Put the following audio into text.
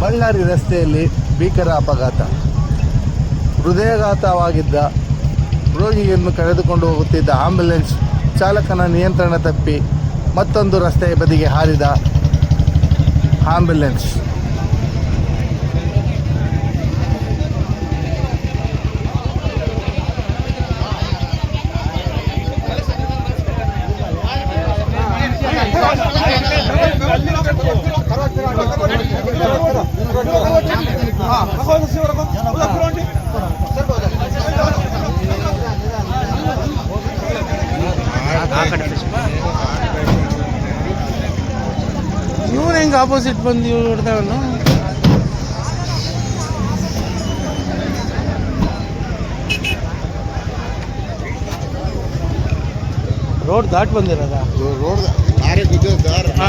ಬಳ್ಳಾರಿ ರಸ್ತೆಯಲ್ಲಿ ಭೀಕರ ಅಪಘಾತ. ಹೃದಯಾಘಾತವಾಗಿದ್ದ ರೋಗಿಯನ್ನು ಕರೆದುಕೊಂಡು ಹೋಗುತ್ತಿದ್ದ ಆಂಬ್ಯುಲೆನ್ಸ್ ಚಾಲಕನ ನಿಯಂತ್ರಣ ತಪ್ಪಿ ಮತ್ತೊಂದು ರಸ್ತೆಯ ಬದಿಗೆ ಹಾರಿದ ಆಂಬ್ಯುಲೆನ್ಸ್. ಇವನು ಹೆಂಗೆ ಆಪೋಸಿಟ್ ಬಂದು ಇವ್ರು ಹೊಡ್ತಾವನು ರೋಡ್ ದಾಟ್ ಬಂದಿರೋದ? ರೋಡ್ ದಾರಿ. ಹಾ.